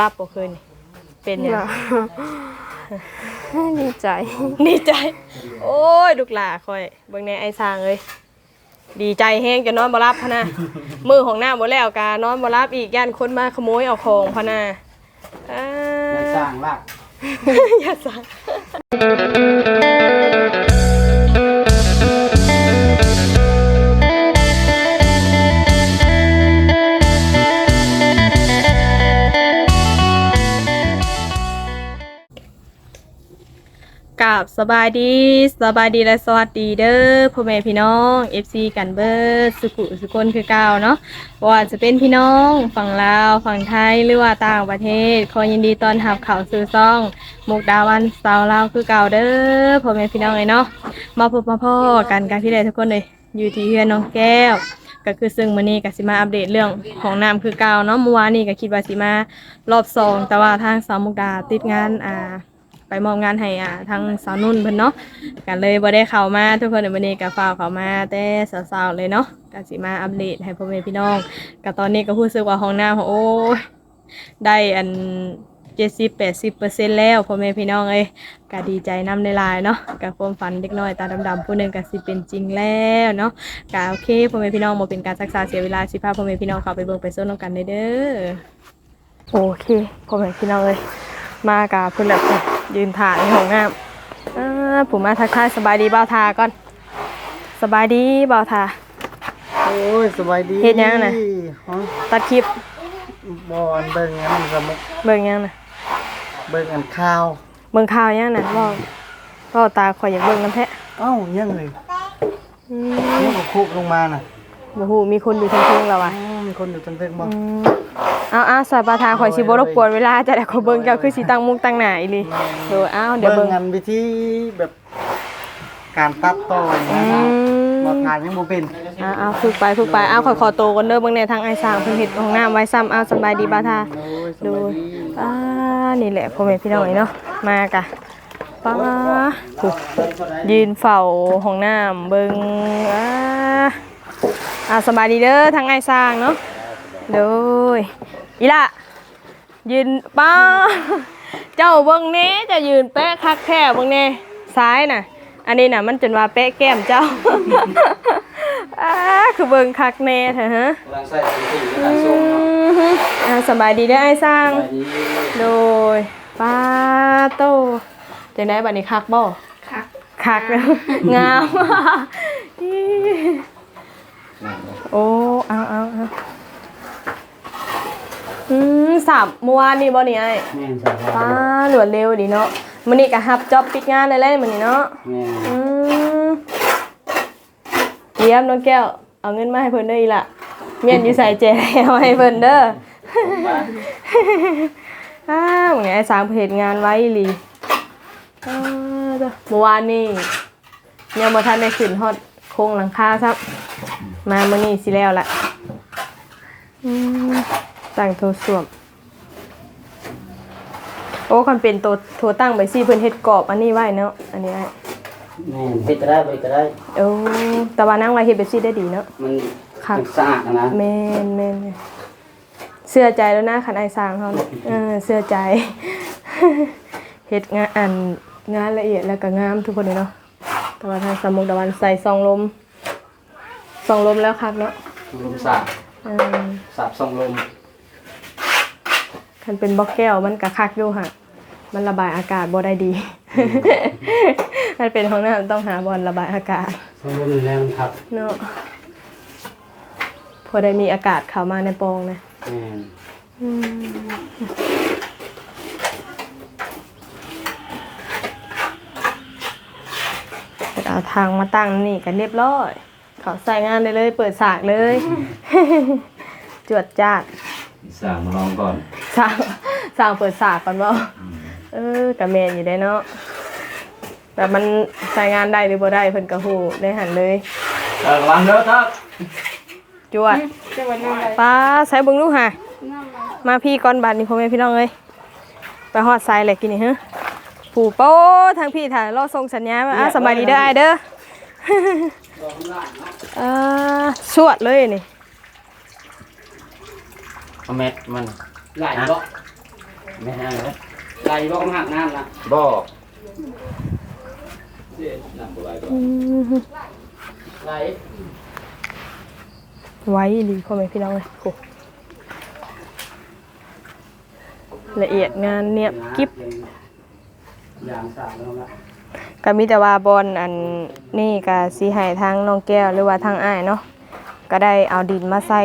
รับบ่คืนนี่เป็นหยัง ดีใจ ดีใจ โอ้ยลูกหลาคอย เบิ่งในไอ้สร้างเอ้ยดีใจแฮงจะนอนบ่รับพะนะ มือของหน้าบ่แล้วกานอนบ่รับอีกย่านคนมาขโมยเอาของพะนะอ่าในสร้างลาก อย่าสั่ง กับสบายดีสบายดีและสวัสดีเด้อพ่อแม่พี่น้อง FC กันเบิร์ดสุขุสุคนคือเก่าเนาะว่าจะเป็นพี่น้องฝั่งลาวฝั่งไทยหรือว่าต่างประเทศขอยินดีต้อนรับเข้าสู่ซ่องมุกดาวันสาวลาวคือเก่าเด้อพ่อแม่พี่น้องเลยเนาะมาพบมาพ่อกันกันที่ใดทุกคนเลยอยู่ที่เฮือนน้องแก้วก็คือซึ่งมื้อนี้ก็สิมาอัปเดตเรื่องของน้ำคือเก่าเนาะเมื่อวานนี้ก็คิดว่าสิมารอบสองแต่ว่าทางสาวมุกดาติดงานอ่า ไปมอบงานให้อ่าทางสาวนุ่นเพิ่นเนาะกันเลยบ่ได้เข้ามาทุกคนในวันนี้ก็ฝากเข้ามาแต่สาวๆเลยเนาะก็สิมาอัปเดตให้พ่อแม่พี่น้องก็ตอนนี้ก็รู้สึกว่าห้องน้ำของโอ้ยได้อัน70-80%แล้วพ่อแม่พี่น้องเอ้ยก็ดีใจนำในลายๆเนาะก็ความฝันเด็กน้อยตาดำๆผู้หนึงก็สิเป็นจริงแล้วเนาะก็โอเคพ่อแม่พี่น้องบ่เป็นการศึกษาเสียเวลาสิพาพ่อแม่พี่น้องเข้าไปเบิ่งไปส้นกันเด้อโอเคพ่อแม่พี่น้องเอ้ย มากับเพื่อนแบบยืนถ่ายในห้องน้ำอ่าผมมาทักทายสบายดีเบาทาก่อน สบายดีเบาทา โอ้ยสบายดีเฮ็ดหยังน่ะ ฮะตัดคลิปบอลเบิ่งอันสมุกเบิ่งยังนะเบิ่งอันข้าว เบิ่งข่าวยังนะเว่าเว่าตาข่อยอยากเบิ่งน้ำแท้เอ้ายังเลยอืมนี่ก็คุกลงมาน่ะบ่ฮู้มีคนอยู่ทางเทิงแล้ววะอืมมีคนอยู่ตั้งเพิ่งบ่อืม เอาเอาสายปลาทาข่อยสิบ่รบกวนเวลาจะได้ขอเบิ่งเจ้าคือสิตั้งมุกตั้งหน้าอีหลีโดยอ้าวเดี๋ยวเบิ่เบิ่งงอันวิธีแบบการตัดต่ออืนะมบ่ทานยังบ่เป็นอ่าเอาฝึกไปฝึกไปเอาขอขอโตวกันเด้อเบิ่งในทางไอ้สร้างเพิ่นเฮ็ดห้องน้ำไว้ซ้ำเอาสบายดีบ่าทา โอ้ยสดูบายดีอ่านี่แหละพ่อแม่พี่น้องเนาะ มากะป้าถูกยืนเฝ้าห้องน้ำเบิ่งอ่าอ่าสบายดีเด้อทางไอ้สร้างเนาะโดย อีละยืนป้า เจ้าเบิ่งแหน่จะยืนแปะคักแค่เบิ่งแหน่ซ้ายน่ะ อันนี้น่ะมันจนว่าแปะแก้มเจ้าอ่าคือเบิ่งคักแน่เถอะฮะกำลังใส่ถุงที่อืมฮึอ่าสบายดีเด้อไอ้สร้างดีโดยป้าโตจังได้บัดนี้คักบ่คักคักแล้วงามอิ๊โอ้เอาเอาเอา อืมสับเมื่อวานนี่บ่นี่ไอ้แม่นใช่ครับป้าหลวดเร็วดีเนาะมื้อนี้ก็รับจ็อบปิดงานเลยเลยมื้อนี้เนาะแม่นอืมเยี่ยมน้องแก้ว เอาเงินมาให้เพิ่นเด้ออีหล่ะเมียนอยู่ใส่แจเอาให้เพิ่นเด้ออ้าวไงสามเพจงานไว้อีหลีอ้าวเด้อเมื่อวานนี่ยังบ่ทันได้ขึ้นฮอดโครงหลังคาซับมามื้อนี้สิแล้วล่ะอืม ตั้งโทรส่วม โอ้คันเป็นตัวโทรตั้งไปสิเพิ่นเฮ็ดกรอบอันนี้ไว้เนาะ อันนี้ไว้แม่นเฮ็ดก็ได้ไปก็ได้ โอ้แต่ว่านั่งไว้เฮ็ดแบบสิได้ดีเนาะ มันค่ะ มันสะอาดนะแม่นแม่นแม่นเสื้อใจแล้วนะคันไอ้สร้างเฮาเนี่ยเออเสื้อใจ เฮ็ดงานอันงานละเอียดแล้วก็งามทุกคนเลยเนาะแต่ว่าทางสมุกตะวันใส่ซองลมซองลมแล้วคักเนาะลมสาบ เออ สาบส่งลม คันเป็นบล็อกแก้วมันก็คักอยู่ค่ะ มันระบายอากาศบ่ได้ดี มันเป็นห้องน้ำต้องหาบอลระบายอากาศส่งลมนี่แหล้วครับเนาะพอได้มีอากาศเข้ามาในโปรงนะแม่นเอาทางมาตั้งนี่กันเรียบร้อยเขาใส่งานได้เลย เปิดสากเลย จวดจาดสั่งมาลองก่อน สร้างสร้างเปิดสากก่อนบ่เออกับแมนอยู่ได้เนาะแต่มันใส่งานได้หรือบ่ได้เพิ่นก็ฮู้ได้หันเลยเออวางเด้อครับจวดจะวันนั้นอะไรป้าใส่เบิ่งลูกหานั่นอะไรมาพี่ก่อนบาดนี้พ่อแม่พี่น้องเอ้ยไปฮอดทรายแหละกินนี่ฮะผู้โป้ทางพี่ถ่ายรอส่งสัญญาณว่าอะสบายดีเด้ออ้ายเด้ออ่าสวดเลยนี่เอาแมทมัน หลายบ่ไม่ให้เลยไหลบ่หักน้ำนะบ่อืมไหลไว้ดีพ่อแม่พี่น้องเลยโหละเอียดงานเนียบกิ๊บยางสามแล้วนะก็มีแต่ว่าบอลอันนี่ก็สีให้ทางน้องแก้วหรือว่าทางอ้ายเนาะก็ได้เอาดินมาใส่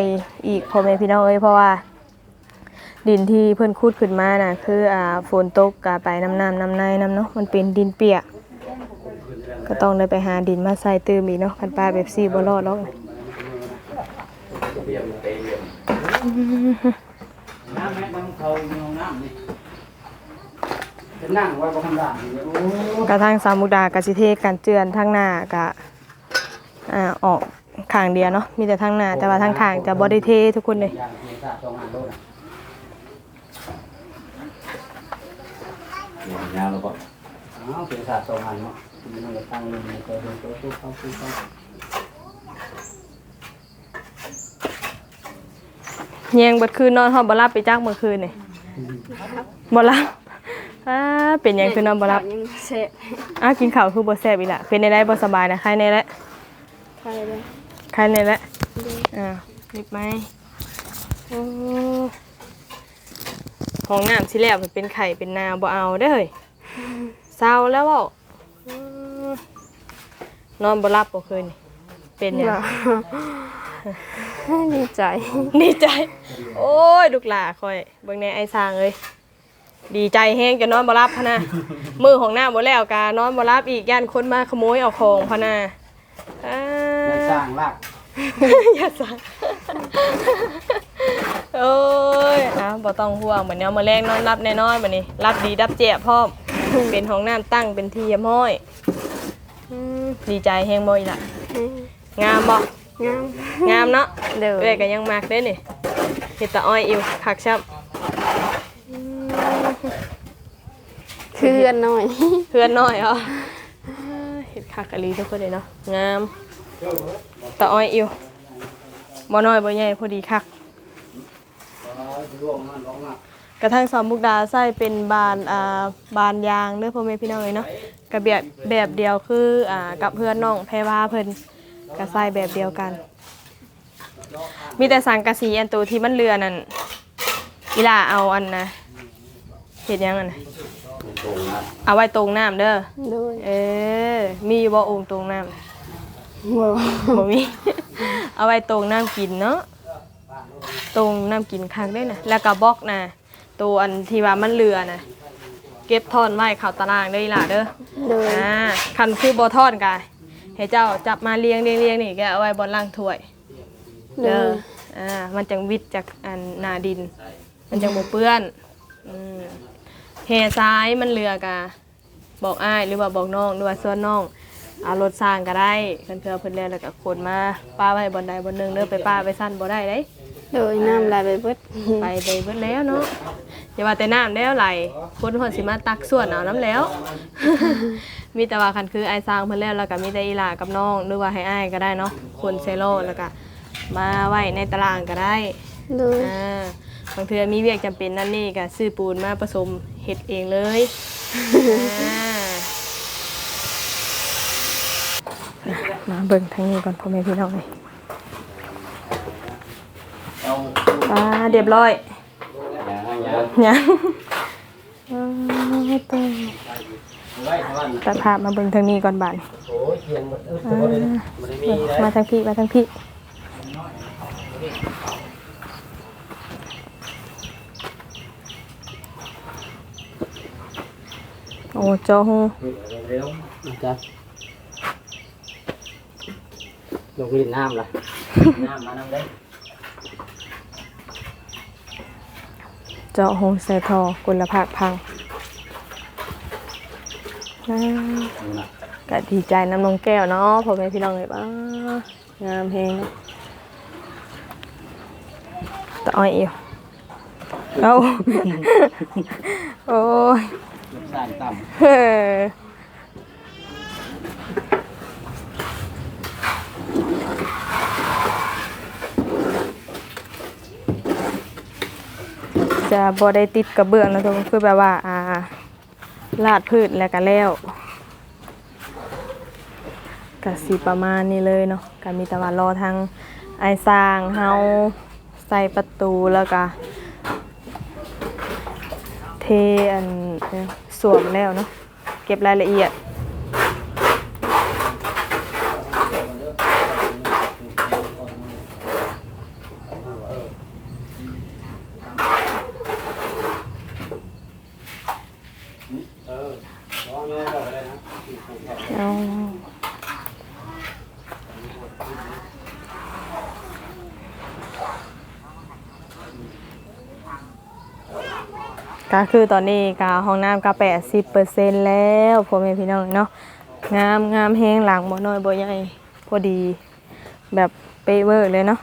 อีกพ่อแม่พี่น้องเอ้ยเพราะว่า ดินที่เพื่อนคูดขึ้นมาน่ะ คืออ่าฝนตกก็ไปน้ำน้ำน้ำในน้ำเนาะมันเป็นดินเปียก ก็ต้องได้ไปหาดินมาใส่เติมอีกเนาะคันปลาแบบซี่บ่รอดหรอกน้ำแม่น้ำเขาในห้องน้ำนี่จะนั่งไว้บนข้างล่างกระทั่งสามุดากสิเทกันเจือนทางหน้าก็อ่าออกข้างเดียวเนาะมีแต่ทางหน้าแต่ว่าทางข้างจะบ่ได้เททุกคนเลยาวแล้วก็ อ้าวเสียสาสองอันเนาะมันต้องตั้งลงในตัวตัวตัวตัวเข้าตัวเข้าแยงเบิดคืนนอนห้องบ่รับไปจักเมื่อคืนนี่บ่รับอ้าเป็นหยังคือนอนบ่รับยังเสร็จอ้ากินข้าวคือบ่แซ่บอีหละเป็นได้ได้บ่สบายนะใครในละใครเลยใครในละอ่ารีบไหมโอ้ของน้ำสิแล้วมันเป็นไข่เป็นนาบ่เอาเด้อเฮ้ย เศร้าแล้วเว้าอืมนอนบ่หลับบ่คืนนี่เป็นหยัง ดีใจ ดีใจ โอ้ยลูกหลาคอย เบิ่งในไอ้สร้างเลยดีใจแห้งจะนอนบ่รับพะนะ มือของหน้าบ่แล้วกานอนบ่รับอีกย่านคนมาขโมยเอาของพะนะอ่า ในสร้างลากอย่าสั่งโอ้ยอะบ่ต้องห่วงบัดนี้เอามาแรงนอนรับแน่นอนบัดนี้ รับดีรับเจ็บพร้อม เป็นห้องน้ำตั้งเป็นที่เยี่ยมห้อยอืมดีใจแห้งบ่อีหล่ะงามบ่งามงามเนาะเด้อเอ้ยก็ยังมากเด้นี่เฮ็ดตาอ้อยอิวคักชับเพื่อนหน่อยเพื่อนน้อยเหรอเฮ็ดคักอะลีทุกคนเลยเนาะงามตาอ้อยอิวบ่น้อยบ่ใหญ่พอดีคัก ร่วงมันร้องมากกระทั่งสอมมุกดาใส่เป็นบานอ่าบานยางเด้อพ่อแม่พี่น้องเอ้ยเนาะก็แบบแบบเดียวคืออ่ากับเพื่อนน้องแพรว่าเพิ่นก็ใส่แบบเดียวกัน มีแต่สังกะสีอันตัวที่มันเรือนั่นอีหล่าเอาอันนะเฮ็ดหยังอันน่ะตรงนะเอาไว้ตรงน้ำเด้อโดยเออมีอยู่บ่โองค์ตรงน้ำบ่บ่มี เอาไว้ตรงน้ำกินเนาะตรงน้ำกินคักได้นะแล้วก็บล็อกนะ ตัวอันที่ว่ามันเรือนะเก็บทอนไว้เข้าตารางได้อล่ะเด้อโดยอ่าคันคือบ่ทอนกายให้เจ้าจับมาเรียงเรียงเรียงนี่แกเอาไว้บนล่างถ้วย โดเด้ยออ่า มันจังวิทย์จากอันหนาดิน มันจังบ่เปื้อนอืมแห่ซ้ายมันเรือกะ บอกอ้ายหรือว่าบอกน้องหรือว่าส่วนน้องเอารถสร้างก็ได้เพิ่นเพื่อเพิ่นแล้วแล้วก็ขนมาป้าไว้บนใดบนหนึงเด้อไปป้าไปสั้นบ่ได้เด้ โดยน้ำลายไปเบิดไปไปเบิดแล้วเนาะอย่าว่าแต่น้ำแล้วไหลคนเพิ่นสิมาตักส่วนเอาน้ำแล้ว มีแต่ว่าคันคืออ้ายสร้างเพิ่นแล้วแล้วก็มีแต่อีหลากับน้องหรือว่าให้อ้ายก็ได้เนาะคนเซโลแล้วก็มาไว้ในตารางก็ได้โดยอ่าบางเทื่อมีเวียกจำเป็นนั่นนี่ก็ซื้อปูนมาผสมเฮ็ดเองเลยอ่ามาเบิ่งทางนี้ก่อนพ่อแม่พี่น้องเลย เอา อ่าเรียบร้อยยางยางยังอ่าตัวไว้เท่านั้นตัดภาพมาเบิ่งทางนี้ก่อนบาดนี้โอ้ยเทียนมันเออตัวนี้มันได้มีได้มาทางพี่มาทางพี่โอ้จอหูเร็วอาจารย์ลงเรียนน้ำล่ะน้ำมาน้ำได้ เจาะหูใส่ทอกุลภาคพังอ่าก็ดีใจน้ำนองแก้วเนาะพ่อแม่พี่น้องเลยบ้างามเพลงเนาะตะอ้อยเอวเอาโอ้ยลูกสานต่เจะบ่ได้ติดกระเบื้องนะทุกคนคือแบบว่าอ่าลาดพืชแล้วก็แล้วก็สิประมาณนี้เลยเนาะก็มีแต่ว่ารอทางไอ้สร้างเฮาใส่ประตูแล้วก็เทอันสวมแล้วเนาะเก็บรายละเอียด เออร้องเลยก็ได้นะ เอา ก็คือตอนนี้กาห้องน้ำก็แปดสิบเปอร์เซ็นต์แล้วพ่อแม่พี่น้องเนาะงามงามแห้งหลังบ่น้อยบ่ใหญ่พอดี แบบเป๊ะเวอร์เลยเนาะ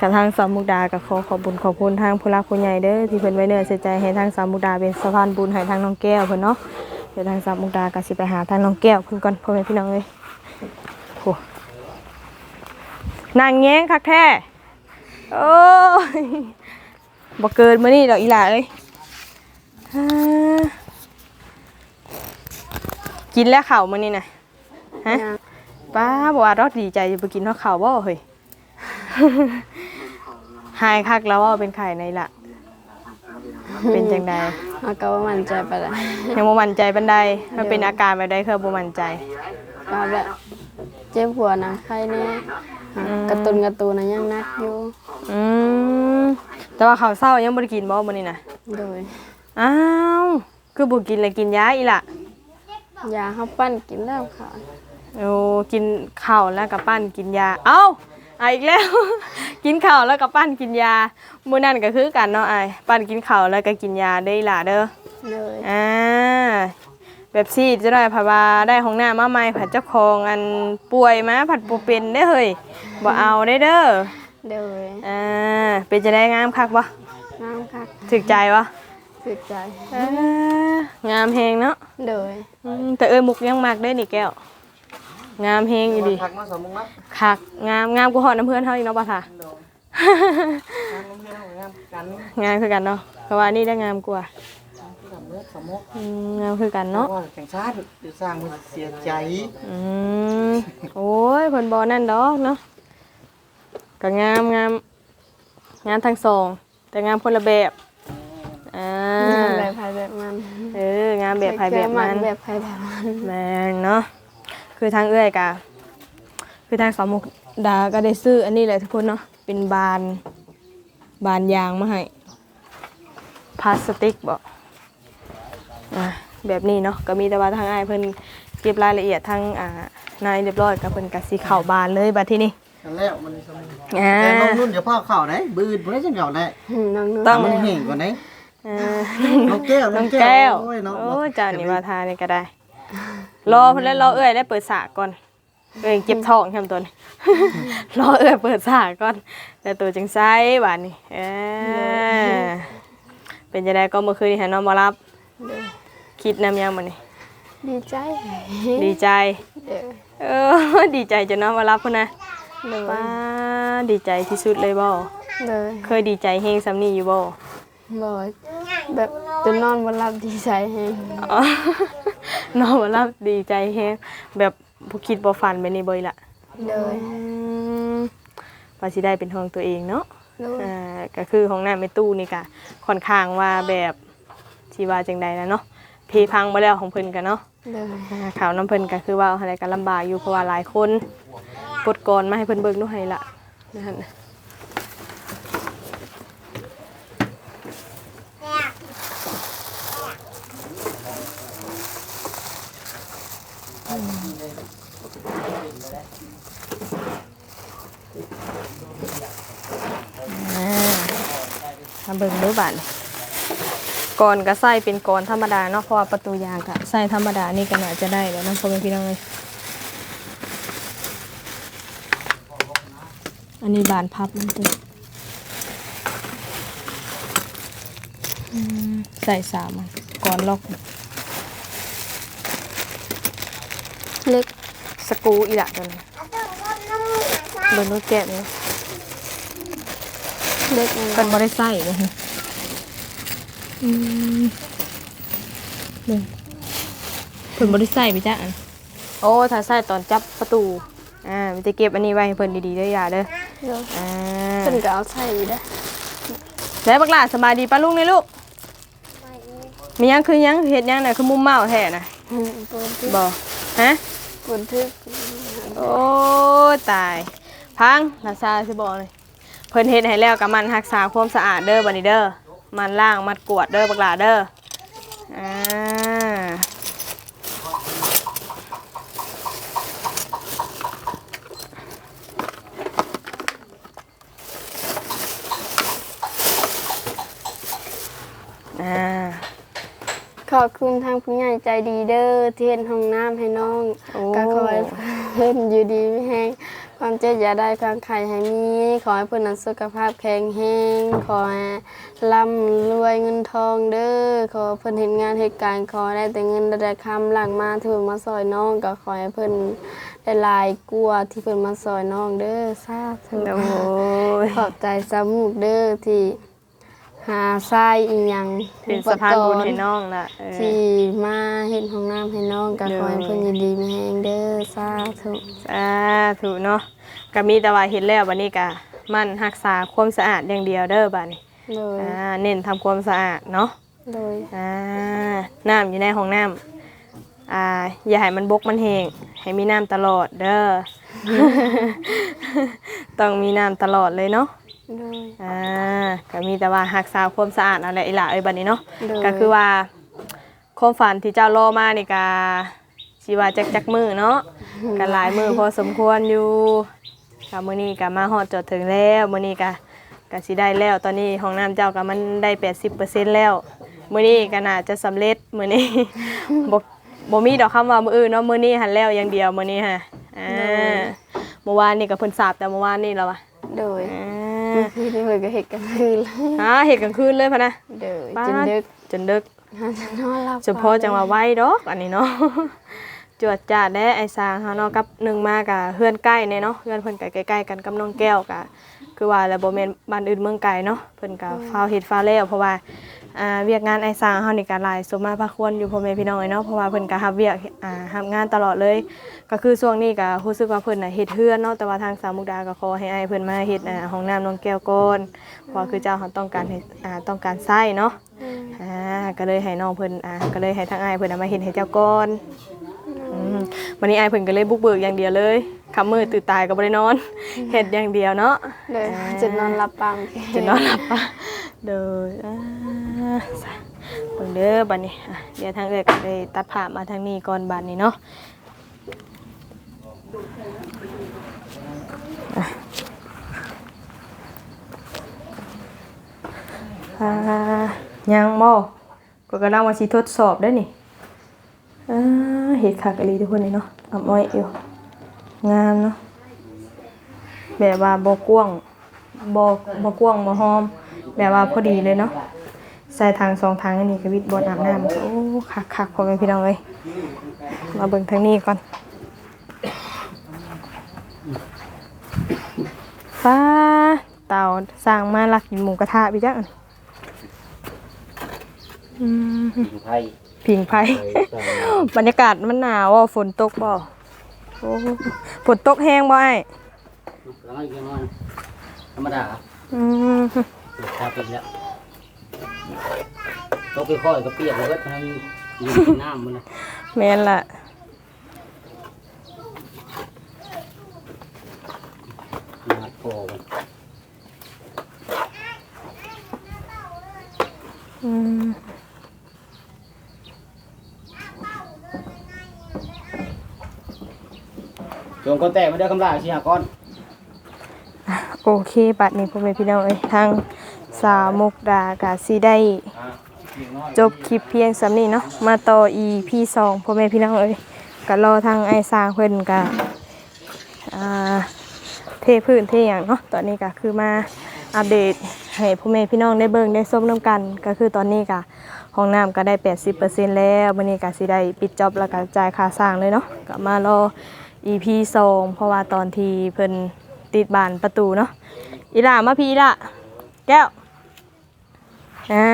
กับทางสามมุกดากับขอขอบุญขอบคุณทางผู้รักผู้ใหญ่เด้อที่เพิ่นไว้เนื้อเสียใจให้ทางสามมุกดาเป็นสะพานบุญให้ทางน้องแก้วเพิ่นเนาะเดี๋ยวทางสามมุกดาก็สิไปหาทางน้องแก้วเพิ่นก่อนพ่อแม่พี่น้องเลยโหนางแง้งคักแท้โอ้ย บ่เกินมื้อนี้ดอกอีหล่าเอ้ยฮ่ากินแล้วข้าวมื้อนี้น่ะฮะยังป้าบอกว่ารอดดีใจจะไปกินข้าวข้าวบ่เฮ้ยหายคักแล้วว่าเป็นไข่ในละเป็นจังใดเอาก็ว่ามันใจไปละยังบ่มั่นใจบันไดมันเป็นอาการแบบใดคือบ่มั่นใจก็แบบเจ็บหัวนะใครเนี่ยกระตุนกระตูนนะยังนักอยู่อืม แต่ว่าข้าวเช้ายังบ่ได้กินบ่มื้อนี้น่ะโดยอ้าวคือบ่กินเลยกินยาอีหล่ะยาเขาปั้นกินแล้วค่ะโอ้กินข้าวแล้วก็ปั้นกินยา เอ้าเอาอีกแล้ว กินข้าวแล้วก็ปั้นกินยามื้อนั้นก็คือกันเนาะอ้ายปั้นกินข้าวแล้วก็กินยาได้ออีหล่ะเด้อโดยอ่าแบบซี่จะได้ผัดว่าได้ของหน้ามาใหม่ผัดเจ้าของอันป่วยมาผัดปูเป็นได้อเฮ้ยบ่เอาได้เด้อ โดยอ่าเป็นจะได้งามคักบ่น้ำคักถึกใจบ่สึกใจอ่างามแฮงเนาะโดยอืมแต่เอ้ยมุกยังมักได้นี่แก้ว งามแฮงอยู่ดิทักมาสมมุตินะคักงามงามกูฮอดน้ำเพื่อนเฮาอีกเนาะบ่ท่างานเพื่อนงานกันงามคือกันเนาะเพราะว่านี่ได้งามกว่าสมมุติสมมุติอืมงามคือกันเนาะ ว่าแข่งชาติจะสร้างมันเสียใจ อืมโอ้ยเพิ่นบ่นั่นดอกเนาะ ก็งามงามงามทั้งสอง แต่งามคนละแบบอ่าแบบไผแบบมันเอองามแบบไผแบบมันแบบไผแบบมันแม่นเนาะคือทางเอื้อยกะคือทางสามมุกดาก็ได้ซื้ออันนี้แหละทุกคนเนาะเป็นบานบานยางมาให้พลาสติกบอกอะแบบนี้เนาะก็มีแต่ว่าทางอ้ายเพิ่นเก็บรายละเอียดทางอ่านายเรียบร้อยกับเพิ่นกะสีเข่าบานเลยบัดที่นี่ กันแล้วมันสมมุติอ่าแต่น้องนุ่นเดี๋ยวพ่อเข่าไหนบืดบ่ได้จังเข่าได้อืมน้องนุ่นต้องมันแห้งกว่าไหนอ่าน้องแก้วน้องแก้วโอ้ยน้องโอ้ยเจ้านี่ว่าทานี่ก็ได้ รอเพิ่นแล้วรอเอื้อยได้เปิดสากก่อนเอ้ยเก็บท้องแคมตัวนี้ รอเอื้อยเปิดสากก่อนแล้วตัวจังไซบาดนี้เออเป็นจังไดก็เมื่อคืนนี้ให้น้องมารับโดยคิดนำยังมื้อนี้ดีใจดีใจเด้อเออดีใจจนน้องมารับพุ่นนะ โดยป้าดีใจที่สุดเลยบ่โดยเคยดีใจเฮงซำนี้อยู่บ่บ่แบบจนนอนบ่หลับดีใจแฮงอ๋อน้องมารับดีใจเฮงแบบบ่คิดบ่ฝันแบบนี้บ่อีหละโดยอืมว่าสิได้เป็นของตัวเองเนาะโดยอ่าก็คือของน้าไม่ตู้นี่ก็ค่อนข้างว่าแบบที่ว่าจังใดนะเนาะเพพังมาแล้วของเพิ่นกันเนาะโดยอ่าข่าวน้ำเพิ่นก็คือว่าอะไรกันลำบากอยู่เพราะว่าหลายคน กดก่อนมาให้เพิ่นเบิ่งด้วยให้ละนั่นน่ะอ่ามาเบิ่งดูบัดนี้ก่อนก็ใส่เป็นกรธรรมดาเนาะเพราะว่าประตูยางก็ใส่ธรรมดานี่ก็น่าจะได้แล้วนาะพ่อแม่พี่น้องเลย อันนี้บานพับมันตัวอืมใส่สามอันก่อนล็อก เล็กสกรูอีกละตัวนึงเบิ่งรถแกะเนี่ยเด็กนี่เพิ่นบ่ได้ใส่เลยอืมนี่เพิ่นบ่ได้ใส่ไปจ้ะอันโอ้ถ้าใส่ตอนจับประตู อ่ามันจะเก็บอันนี้ไว้ให้เพิ่นดีๆเด้ออย่าเด้อเดี๋ยวอ่าเพิ่นก็เอาใส่อยู่เด้อแล้วบักหลาสบายดีป้าลุงนี่ลูกมีหยังคือหยังเฮ็ดหยังน่ะคือมุมเมาแท้น่ะอืมปนทึกบ่ฮะปนทึกโอ้ตาย พังนาซาสิบอกเลยเพิ่นเฮ็ดให้แล้วกับมันรักษาความสะอาดเด้อบัดนี้เด้อมันล้างมัดกวาดเด้อบักหลาเด้ออ่าอ่า ขอบคุณทางผู้ใหญ่ใจดีเด้อที่เห็นห้องน้ำให้น้องโอ้ ก็ขอให้เพิ่นอยู่ดีไม่แห้งความเจ็บอย่าได้ความไข่ให้มี ขอให้เพิ่นนั้นสุขภาพแข็งแรงขอให้ร่ำรวยเงินทองเด้อขอให้เพิ่นเห็นงานเหตุการณ์ขอให้ได้แต่เงินได้คำหลังมาที่เพิ่นมาซอยน้องก็ขอให้เพิ่นได้หลายกลัวาที่เพิ่นมาซอยน้องเด้อสาธุ โอ้ยขอบใจสามุกเด้อที่ หาทรายอีหยังเป็นสะพานบุญให้น้องล่ะเออที่มาเฮ็ดห้องน้ำให้น้องก็ขอให้เพิ่นยินดีมีแฮงเด้อสาธุสาธุเนาะก็มีแต่ว่าเห็นแล้วบัดนี้ก็มันรักษาความสะอาดอย่างเดียวเด้อบัดนี้โดยอ่าเน้นทำความสะอาดเนาะโดยอ่าน้ำอยู่ในห้องน้ำอ่าอย่าให้มันบกมันแห้งให้มีน้ำตลอดเด้อต้องมีน้ำตลอดเลยเนาะ โดย อ่าก็มีแต่ว่ารักษาความสะอาดเอาแหละอีหล่ะเอ้ยบัดนี้เนาะโดย ก็คือว่าความฝันที่เจ้ารอมานี่ก็ชีว่าจักจักมือเนาะก็หลายมือพอสมควรอยู่ก็มื้อนี้ก็มาฮอดจอดถึงแล้วมื้อนี้ก็ก็สิได้แล้ว ตอนนี้ห้องน้ำเจ้าก็มันได้ 80%แล้วมื้อนี้ก็น่าจะสำเร็จมื้อนี้ บ่บ่มีดอกคำว่ามื้ออื่นเนาะมื้อนี้หันแล้วอย่างเดียวมื้อนี้ฮะอ่าเมื่อวานนี่ก็เพิ่นสาบแต่เมื่อวานนี่แล้วว่ะ โดย อ่เมื่อาพี่นี่เพิ่นก็เฮ็ดกันคืนเลยหาเฮ็ดกลางคืนเลยพะนะโดยป๊าจนดึกจนดึกหาจะนอนหลับเฉพาะจังหวะไว้ดอกอันนี้เนาะจวดจาดแด้ไอซางเฮาเนาะกับหนึ่งมากะเฮือนใกล้เนี่ยเนาะเฮือนเพิ่นก็ใกล้ๆกันกับน้องแก้วกะ คือว่าแล้วบ่แม่นบ้านอื่นเมืองไกลเนาะเพิ่นก็ฟ้าวเฮ็ดฟ้าวแล้วเพราะว่าอ่าเวียกงานไอซางเฮานี่ก็หลายสมมาพระควรอยู่พ่อแม่พี่น้องเนาะเพราะว่าเพิ่นก็รับเวียกอ่ารับงานตลอดเลย ก็คือช่วงนี้ก็รู้สึกว่าเพิ่นน่ะเฮ็ดเฮือนเนาะแต่ว่าทางสาวมุกดาก็ขอให้อ้ายเพิ่นมาเฮ็ดอ่าห้องน้ำน้องแก้วก่อนเพราะว่าคือเจ้าเขาต้องการให้อ่าต้องการใช้เนาะอ่าก็เลยให้น้องเพิ่นอ่าก็เลยให้ทางอ้ายเพิ่นเอามาเห็นให้เจ้าก่อนอืม วันนี้อ้ายเพิ่นก็เลยบุกเบิกอย่างเดียวเลยคำมือตื่นตายก็บ่ได้นอนเฮ็ดอย่างเดียวเนาะโดยจะนอนหลับปังจะนอนหลับปะเด้ออ่าซะเบิ่งเด้อบัดนี้อะเดี๋ยวทางเอ้ยก็ได้ตัดภาพมาทางนี้ก่อนบัดนี้เนาะอะอ่ายังบ่ก็กำลังว่าสิทดสอบเด้อนี่อ่าเห็ดขากะลีทุกคนเลยเนาะอ่ำอ้อยอยู่งามเนาะแบบว่าบ่กว้างบ่บ่กว้างบ่หอม แบบว่าพอดีเลยเนาะใส่ทางสองทางอันนี้ก็วิดบนอาบน้ำโอ้คักคักพอแม่พี่น้องเลยมาเบิ่งทางนี้ก่อนฟ้าเต่าสร้างมาลักกินหมูกระทะพี่จักอันอืมไทย ผิงไฟบรรยากาศมันหนาวอะฝนตกบ่โอ้ฝนตกแห้งบ่ไอ้แล้วก็ยังนอนธรรมดาอืมชาเป็นแล้วตกไปค่อยก็เปียกแล้วก็ทั้งยืนน้ำมันเลยแม่นล่ะมาโผล่อืม งคนแตกมาเด้คำลาชีหาก้อนโอเคบัดนี้พ่อแม่พี่น้องเอ้ยทางสาวมุกดากาสิได้ จบคลิปเพียงสำนี้เนาะมาต่อ EP สองพ่อแม่พี่น้องเอ้ยก็รอทางไอ้สร้างเพิ่นก็อ่าเทพื้นเทอย่างเนาะตอนนี้ก็คือมาอัปเดตให้พ่อแม่พี่น้องได้เบิ่งได้ส้มน้ำกัน ก็คือตอนนี้ก็ห้องน้ำก็ได้ 80%แล้ววันนี้ก็สิได้ปิดจ็อบแล้วก็จ่ายค่าสร้างเลยเนาะก็มารอ EP สองเพราะว่าตอนที่เพิ่นติดบานประตูเนาะอีหล่ามาพี่อีหล่ะแก้วอ่า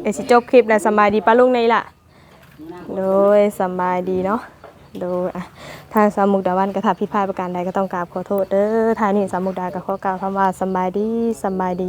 เดี๋ยวสิจบคลิปแล้วสบายดีป้าลุงในล่ะโดยสบายดีเนาะโดยอะทางสามุกดาวันกระทำผิพาดประการใดก็ต้องกราบขอโทษเด้อทางนี้สามุกดาก็ขอกล่าวคำว่าสบายดีสบายดี